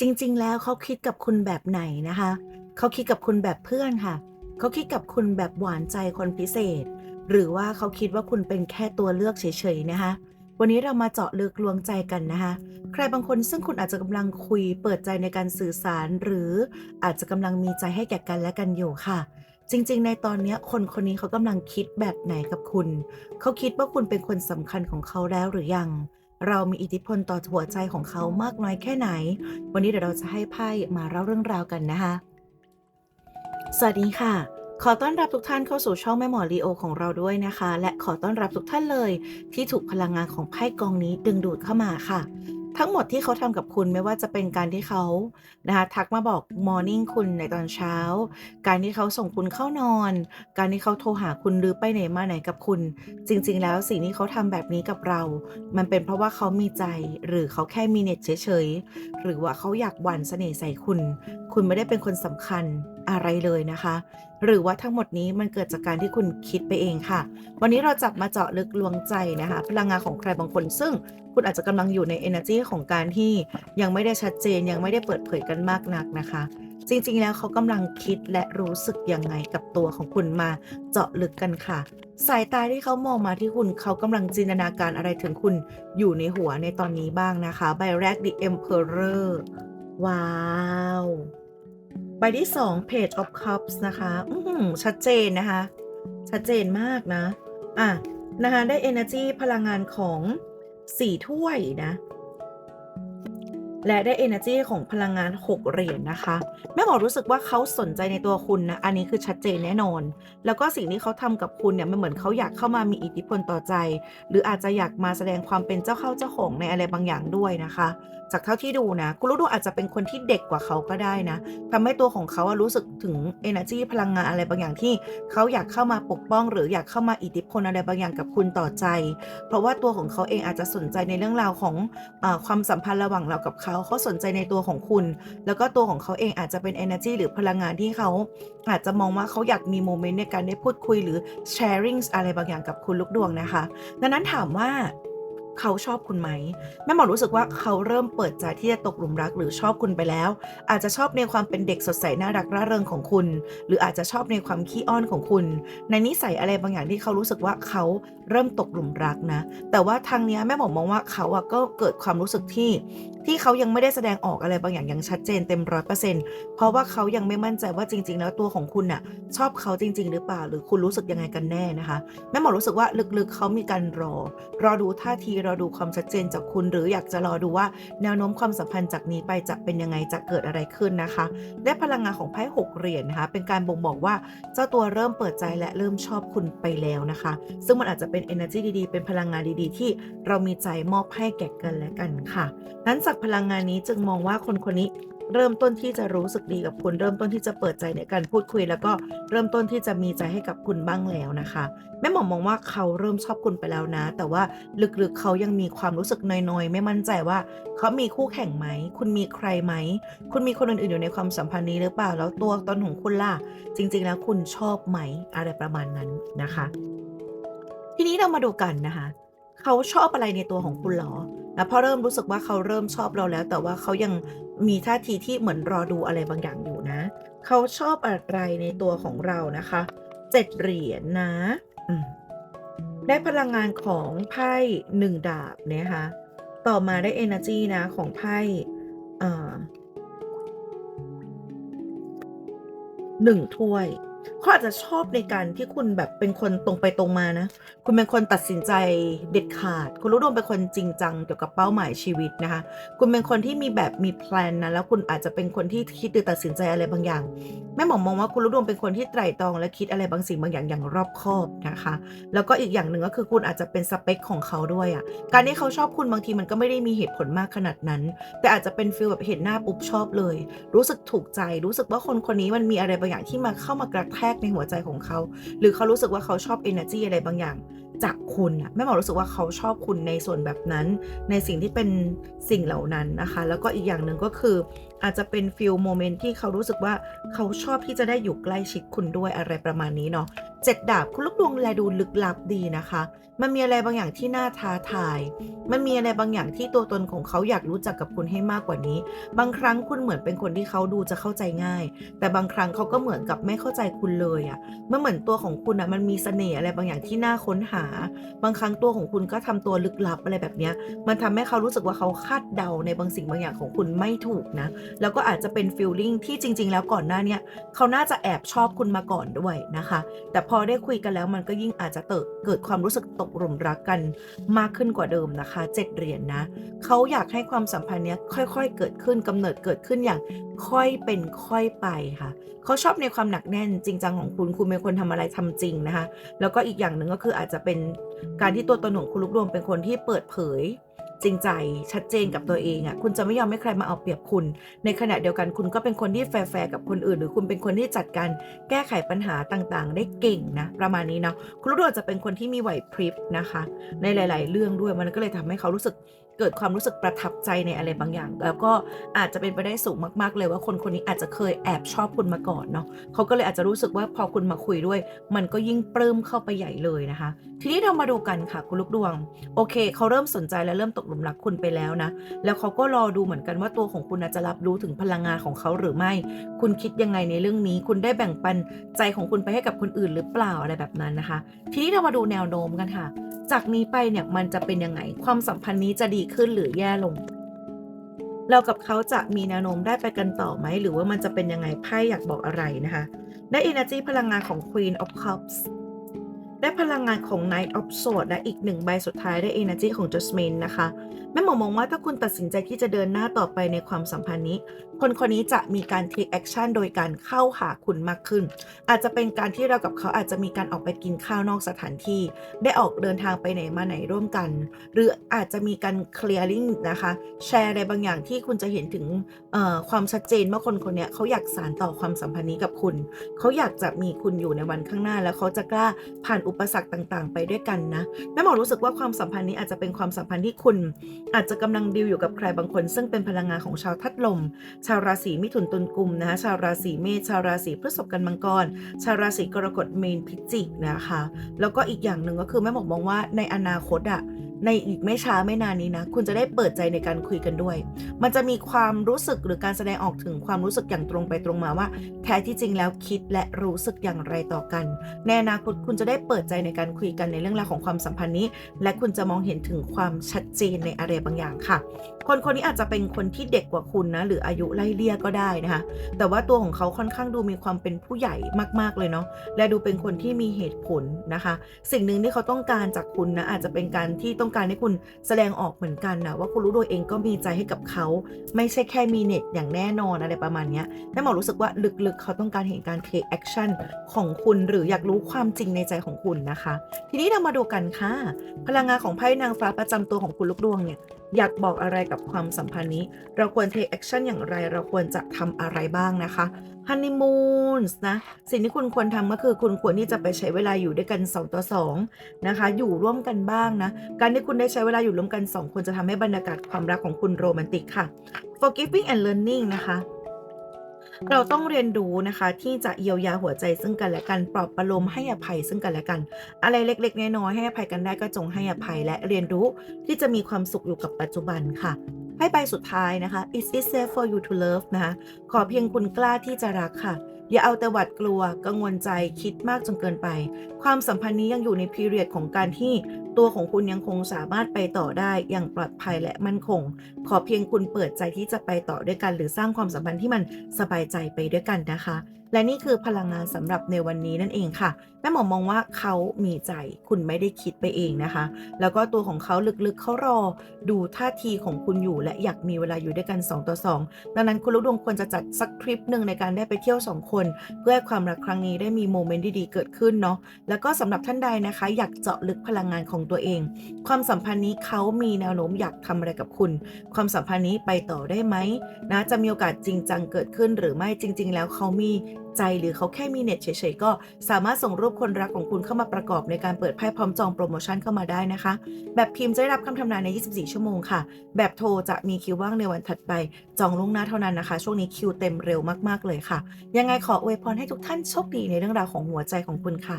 จริง ๆ แล้วเขาคิดกับคุณแบบไหนนะคะ เขาคิดกับคุณแบบเพื่อนค่ะ เขาคิดกับคุณแบบหวานใจคนพิเศษ หรือว่าเขาคิดว่าคุณเป็นแค่ตัวเลือกเฉยๆนะคะ วันนี้เรามาเจาะลึกลวงใจกันนะคะ ใครบางคนซึ่งคุณอาจจะกำลังคุยเปิดใจในการสื่อสาร หรืออาจจะกำลังมีใจให้แก่กันและกันอยู่ค่ะจริง ๆ ในตอนนี้คนคนนี้เขากำลังคิดแบบไหนกับคุณ เขาคิดว่าคุณเป็นคนสำคัญของเขาแล้วหรือยัง เรามีอิทธิพลต่อหัวใจของเขามากน้อยแค่ไหน วันนี้เดี๋ยวเราจะให้ไพ่มาเล่าเรื่องราวกันนะคะ สวัสดีค่ะขอต้อนรับทุกท่านเข้าสู่ช่องแม่หมอลีโอของเราด้วยนะคะ และขอต้อนรับทุกท่านเลยที่ถูกพลังงานของไพ่กองนี้ดึงดูดเข้ามาค่ะ ทั้งหมดที่เขาทำกับคุณไม่ว่าจะเป็นการที่เขานะคะทักมาบอกมอร์นิ่งคุณในตอนเช้า การที่เขาส่งคุณเข้านอน การที่เขาโทรหาคุณหรือไปไหนมาไหนกับคุณ จริง ๆ แล้วสิ่งที่เขาทำแบบนี้กับเรา มันเป็นเพราะว่าเขามีใจ หรือเขาแค่มีเน็ตเฉยๆหรือว่าเขาอยากหว่านเสน่ห์ใส่คุณ คุณไม่ได้เป็นคนสำคัญ อะไรเลยนะคะ หรือว่าทั้งหมดนี้มันเกิดจากการที่คุณคิดไปเองค่ะ วันนี้เราจับมาเจาะลึกลวงใจนะคะ พลังงานของใครบางคน ซึ่งคุณอาจจะกำลังอยู่ใน energy ของการที่ยังไม่ได้ชัดเจนยังไม่ได้เปิดเผยกันมากนักนะคะ จริงๆแล้วเขากำลังคิดและรู้สึกยังไงกับตัวของคุณมาเจาะลึกกันค่ะ สายตาที่เขามองมาที่คุณเขากำลังจินตนาการอะไรถึงคุณอยู่ในหัวในตอนนี้บ้างนะคะใบแรก The Emperor ว้าว ใบที่ 2 Page of Cups นะคะอืมชัดเจนนะคะ ชัดเจนมากนะ อะนะคะ ได้ energy พลังงานของสี่ถ้วยนะ และได้ energy ของพลังงาน 6 เหรียญนะคะ แม่หมอรู้สึกว่าเขาสนใจในตัวคุณนะ อันนี้คือชัดเจนแน่นอน แล้วก็สิ่งที่เขาทำกับคุณเนี่ยมันเหมือนเขาอยากเข้ามามีอิทธิพลต่อใจ หรืออาจจะอยากมาแสดงความเป็นเจ้าเข้าเจ้าของในอะไรบางอย่างด้วยนะคะ จากเท่าที่ดูนะคุณรู้ดูอาจจะเป็นคนที่เด็กกว่าเขาก็ได้นะทำให้ตัวของเขาอะรู้สึกถึง energy พลังงานอะไรบางอย่างที่เขาอยากเข้ามาปกป้อง หรืออยากเข้ามาอิทธิพลอะไรบางอย่างกับคุณต่อใจ เพราะว่าตัวของเขาเองอาจจะสนใจในเรื่องราวของอความสัมพันธ์ระหว่างเรากับเขาเขาสนใจในตัวของคุณ แล้วก็ตัวของเขาเองอาจจะเป็น energy หรือพลังงานที่เขาอาจจะมองว่าเขาอยากมีโมเมนต์ในการได้พูดคุยหรือ sharing อะไรบางอย่างกับคุณลูกดวงนะคะ ดังนั้นถามว่า เขาชอบคุณไหมแม่หมอรู้สึกว่าเขาเริ่มเปิดใจที่จะตกหลุมรักหรือชอบคุณไปแล้ว อาจจะชอบในความเป็นเด็กสดใสน่ารักร่าเริงของคุณ หรืออาจจะชอบในความขี้อ้อนของคุณ ในนิสัยอะไรบางอย่างที่เขารู้สึกว่าเขาเริ่มตกหลุมรักนะ แต่ว่าทางเนี้ยแม่หมอมองว่าเขาอะก็เกิดความรู้สึกที่ที่เขายังไม่ได้แสดงออกอะไรบางอย่างอย่างชัดเจนเต็มร้อยเปอร์เซ็นต์เพราะว่าเขายังไม่มั่นใจว่าจริง ๆ แล้วตัวของคุณน่ะชอบเขาจริง ๆ หรือเปล่า หรือคุณรู้สึกยังไงกันแน่นะคะแม่หมอรู้สึกว่าลึกๆเขามีการรอ รอดูท่าทีรอดูความชัดเจนจากคุณ หรืออยากจะรอดูว่าแนวโน้มความสัมพันธ์จากนี้ไปจะเป็นยังไงจะเกิดอะไรขึ้นนะคะได้พลังงานของไพ่หกเหรียญนะคะ เป็นการบ่งบอกว่าเจ้าตัวเริ่มเปิดใจและเริ่มชอบคุณไปแล้วนะคะ ซึ่งมันอาจจะเป็น energy ดีๆ เป็นพลังงานดีๆ ที่เรามีใจมอบให้แก่กันและกันค่ะนั้นจากพลังงานนี้จึงมองว่าคนคนนี้ เริ่มต้นที่จะรู้สึกดีกับคุณ เริ่มต้นที่จะเปิดใจในการพูดคุย แล้วก็เริ่มต้นที่จะมีใจให้กับคุณบ้างแล้วนะคะแม่หมอมองว่าเขาเริ่มชอบคุณไปแล้วนะ แต่ว่าลึกๆเขายังมีความรู้สึกน้อยๆ ไม่มั่นใจว่า เขามีคู่แข่งไหม คุณมีใครไหม คุณมีคนอื่นๆอยู่ในความสัมพันธ์นี้หรือเปล่า แล้วตัวตนของคุณล่ะ จริง ๆ แล้วคุณชอบไหม อะไรประมาณนั้นนะคะ ทีนี้เรามาดูกันนะคะ เขาชอบอะไรในตัวของคุณหรอนะเพราะเริ่มรู้สึกว่าเขาเริ่มชอบเราแล้ว แต่ว่าเขายัง มีท่าทีที่เหมือนรอดูอะไรบางอย่างอยู่นะ เขาชอบอะไรในตัวของเรานะคะเจ็ดเหรียญนะได้พลังงานของไพ่หนึ่งดาบนะคะต่อมาได้ energy นะของไพ่หนึ่งถ้วย เขาอาจจะชอบในการที่คุณแบบเป็นคนตรงไปตรงมานะ คุณเป็นคนตัดสินใจเด็ดขาด คุณรู้ดวงเป็นคนจริงจังเกี่ยวกับเป้าหมายชีวิตนะคะ คุณเป็นคนที่มีแบบมีแพลนนะ แล้วคุณอาจจะเป็นคนที่คิดหรือตัดสินใจอะไรบางอย่าง แม่หมอมองว่าคุณรู้ดวงเป็นคนที่ไตร่ตรอง และคิดอะไรบางสิ่งบางอย่างอย่างรอบคอบนะคะ แล้วก็อีกอย่างหนึ่งก็คือคุณอาจจะเป็นสเปคของเขาด้วยอะ่ะ การที่เขาชอบคุณบางทีมันก็ไม่ได้มีเหตุผลมากขนาดนั้น แต่อาจจะเป็นฟีลแบบเห็นหน้าปุ๊บชอบเลย รู้สึกถูกใจ รู้สึกว่าคนคนนี้มันมีอะไรบางอย่างที่มาเข้ามากระแทกในหัวใจของเขา หรือเขารู้สึกว่าเขาชอบ energy อะไรบางอย่าง จากคุณอะแม่หมอรู้สึกว่าเขาชอบคุณในส่วนแบบนั้น ในสิ่งที่เป็นสิ่งเหล่านั้นนะคะ แล้วก็อีกอย่างหนึ่งก็คือ อาจจะเป็นฟิลโมเมนต์ที่เขารู้สึกว่าเขาชอบที่จะได้อยู่ใกล้ชิดคุณด้วยอะไรประมาณนี้เนาะเจ็ดดาบคุณลูกดวงแลดูลึกลับดีนะคะ มันมีอะไรบางอย่างที่น่าท้าทาย มันมีอะไรบางอย่างที่ตัวตนของเขาอยากรู้จักกับคุณให้มากกว่านี้ บางครั้งคุณเหมือนเป็นคนที่เขาดูจะเข้าใจง่าย แต่บางครั้งเขาก็เหมือนกับไม่เข้าใจคุณเลยอะ่ะมันเหมือนตัวของคุณอะ่ะมันมีเสน่ห์อะไรบางอย่างที่น่าค้นหา บางครั้งตัวของคุณก็ทำตัวลึกลับอะไรแบบเนี้ย มันทำให้เขารู้สึกว่าเขาคาดเดาในบางสิ่งบางอย่างของคุณไม่ถูกนะแล้วก็อาจจะเป็นฟีลลิ่งที่จริง ๆ แล้วก่อนหน้าเนี้ยเขาน่าจะแอบชอบคุณมาก่อนด้วยนะคะ แต่พอได้คุยกันแล้วมันก็ยิ่งอาจจะเติเกิดความรู้สึกตกหลุมรักกันมากขึ้นกว่าเดิมนะคะเจ็ดเหรียญนะเขาอยากให้ความสัมพันธ์เนี้ยค่อยๆ เกิดขึ้นกำเนิดเกิดขึ้นอย่างค่อยเป็นค่อยไปค่ะเขาชอบในความหนักแน่นจริงจังของคุณคุณเป็นคนทำอะไรทำจริงนะคะ แล้วก็อีกอย่างหนึ่งก็คืออาจจะเป็นการที่ตัวตนของคุณลูกดวงเป็นคนที่เปิดเผย จริงใจชัดเจนกับตัวเองอะ่ะคุณจะไม่ยอมให้ใครมาเอาเปรียบคุณ ในขณะเดียวกันคุณก็เป็นคนที่แฟร์กับคนอื่น หรือคุณเป็นคนที่จัดการแก้ไขปัญหาต่างๆ ได้เก่งนะประมาณนี้เนาะคุณลูกดวจะเป็นคนที่มีไหวพริบนะคะ ในหลาย ๆ เรื่องด้วยมันก็เลยทำให้เขารู้สึก เกิดความรู้สึกประทับใจในอะไรบางอย่าง แล้วก็อาจจะเป็นไปได้สูงมากๆ เลยว่าคนคนนี้อาจจะเคยแอบชอบคุณมาก่อนเนาะเขาก็เลยอาจจะรู้สึกว่าพอคุณมาคุยด้วย มันก็ยิ่งปลื้มเข้าไปใหญ่เลยนะคะ ทีนี้เรามาดูกันค่ะคุณลูกดวง โอเคเขาเริ่มสนใจและเริ่มตกหลุมรักคุณไปแล้วนะ แล้วเขาก็รอดูเหมือนกันว่าตัวของคุณจะรับรู้ถึงพลังงานของเขาหรือไม่ คุณคิดยังไงในเรื่องนี้ คุณได้แบ่งปันใจของคุณไปให้กับคนอื่นหรือเปล่าอะไรแบบนั้นนะคะ ทีนี้เรามาดูแนวโน้มกันค่ะ จากนี้ไปเนี่ยมันจะเป็นยังไง ความสัมพันธ์นี้จะดีขึ้นหรือแย่ลง เรากับเขาจะมีแนวโน้มได้ไปกันต่อไหม หรือว่ามันจะเป็นยังไงไพ่อยากบอกอะไรนะคะได้ energy พลังงานของ Queen of Cups ได้พลังงานของ Knight of Swords และอีกหนึ่งใบสุดท้ายได้ energy ของ Jasmine นะคะ แม่หมอมองว่าถ้าคุณตัดสินใจที่จะเดินหน้าต่อไปในความสัมพันธ์นี้ คนคนนี้จะมีการ take action โดยการเข้าหาคุณมากขึ้น อาจจะเป็นการที่เรากับเขาอาจจะมีการออกไปกินข้าวนอกสถานที่ ได้ออกเดินทางไปไหนมาไหนร่วมกัน หรืออาจจะมีการ clearing นะคะแชร์อะไรบางอย่างที่คุณจะเห็นถึงความชัดเจนว่าคนคนนี้เขาอยากสานต่อความสัมพันธ์นี้กับคุณ เขาอยากจะมีคุณอยู่ในวันข้างหน้า แล้วเขาจะกล้าผ่านอุปสรรคต่างๆ ไปด้วยกันนะแม่หมอรู้สึกว่าความสัมพันธ์นี้อาจจะเป็นความสัมพันธ์ที่คุณ อาจจะกำลังดีลอยู่กับใครบางคน ซึ่งเป็นพลังงานของชาวทัดลมชาวราศีมิถุนตุลกุมนะคะชาวราศีเมษชาวราศีพฤษภกันมังกร ชาวราศีกรกฎเมนพิจิกนะคะ แล้วก็อีกอย่างหนึ่งก็คือแม่หมอกมองว่าในอนาคตอะ ในอีกไม่ช้าไม่นานนี้นะ คุณจะได้เปิดใจในการคุยกันด้วย มันจะมีความรู้สึกหรือการแสดงออกถึงความรู้สึกอย่างตรงไปตรงมาว่า แท้ที่จริงแล้วคิดและรู้สึกอย่างไรต่อกัน ในอนาคตคุณจะได้เปิดใจในการคุยกันในเรื่องราวของความสัมพันธ์นี้ และคุณจะมองเห็นถึงความชัดเจนในอะไรบางอย่างค่ะ คนคนนี้อาจจะเป็นคนที่เด็กกว่าคุณนะ หรืออายุไล่เลี่ยก็ได้นะคะ แต่ว่าตัวของเขาค่อนข้างดูมีความเป็นผู้ใหญ่มาก ๆ เลยเนาะ และดูเป็นคนที่มีเหตุผลนะคะ สิ่งหนึ่งที่เขาต้องการจากคุณนะอาจจะเป็นการที่ต้องการให้คุณแสดงออกเหมือนกันนะว่าคุณรู้ตัวเองก็มีใจให้กับเขา ไม่ใช่แค่มีเน็ตอย่างแน่นอนอะไรประมาณนี้แม่หมอรู้สึกว่าลึกๆ เขาต้องการเห็นการ take action ของคุณหรืออยากรู้ความจริงในใจของคุณนะคะ ทีนี้เรามาดูกันค่ะ พลังงานของไพ่นางฟ้าประจำตัวของคุณลูกดวงเนี่ยอยากบอกอะไรกับความสัมพันธ์นี้ เราควร take action อย่างไร เราควรจะทำอะไรบ้างนะคะ honeymoon นะสิ่งที่คุณควรทำก็คือคุณควรที่จะไปใช้เวลาอยู่ด้วยกัน2ต่อ2นะคะ อยู่ร่วมกันบ้างนะ การที่คุณได้ใช้เวลาอยู่ร่วมกัน 2 คนจะทำให้บรรยากาศความรักของคุณโรแมนติกค่ะ forgiving and learning นะคะเราต้องเรียนรู้นะคะที่จะเยียวยาหัวใจซึ่งกันและกันปลอบประโลมให้อภัยซึ่งกันและกัน อะไรเล็กๆน้อยๆให้อภัยกันได้ก็จงให้อภัยและเรียนรู้ที่จะมีความสุขอยู่กับปัจจุบันค่ะ ให้ใบสุดท้ายนะคะ is it safe for you to love นะคะ ขอเพียงคุณกล้าที่จะรักค่ะ อย่าเอาแต่หวัดกลัว กังวลใจคิดมากจนเกินไป ความสัมพันธ์นี้ยังอยู่ในพีเรียดของการที่ตัวของคุณยังคงสามารถไปต่อได้อย่างปลอดภัยและมั่นคง ขอเพียงคุณเปิดใจที่จะไปต่อด้วยกัน หรือสร้างความสัมพันธ์ที่มันสบายใจไปด้วยกันนะคะ และนี่คือพลังงานสำหรับในวันนี้นั่นเองค่ะแม่หมอมองว่าเขามีใจคุณไม่ได้คิดไปเองนะคะ แล้วก็ตัวของเขาลึกๆเขารอดูท่าทีของคุณอยู่ และอยากมีเวลาอยู่ด้วยกัน 2 ต่อ 2 ดังนั้นคุณลูกดวงควรจะจัดสักทริปหนึ่งในการได้ไปเที่ยว 2 คนเพื่อให้ความรักครั้งนี้ได้มีโมเมนต์ดีๆเกิดขึ้นเนาะแล้วก็สำหรับท่านใดนะคะ อยากเจาะลึกพลังงานของตัวเอง ความสัมพันธ์นี้เขามีแนวโน้มอยากทำอะไรกับคุณ ความสัมพันธ์นี้ไปต่อได้ไหมนะจะมีโอกาสจริงจังเกิดขึ้นหรือไม่จริง ๆ แล้วเขามีใจหรือเขาแค่มีเน็ตเฉยๆก็สามารถส่งรูปคนรักของคุณเข้ามาประกอบในการเปิดไพ่พร้อมจองโปรโมชั่นเข้ามาได้นะคะ แบบพิมพ์จะได้รับคำทำนายใน 24 ชั่วโมงค่ะ แบบโทรจะมีคิวว่างในวันถัดไป จองล่วงหน้าเท่านั้นนะคะ ช่วงนี้คิวเต็มเร็วมากๆเลยค่ะ ยังไงขออวยพรให้ทุกท่านโชคดีในเรื่องราวของหัวใจของคุณค่ะ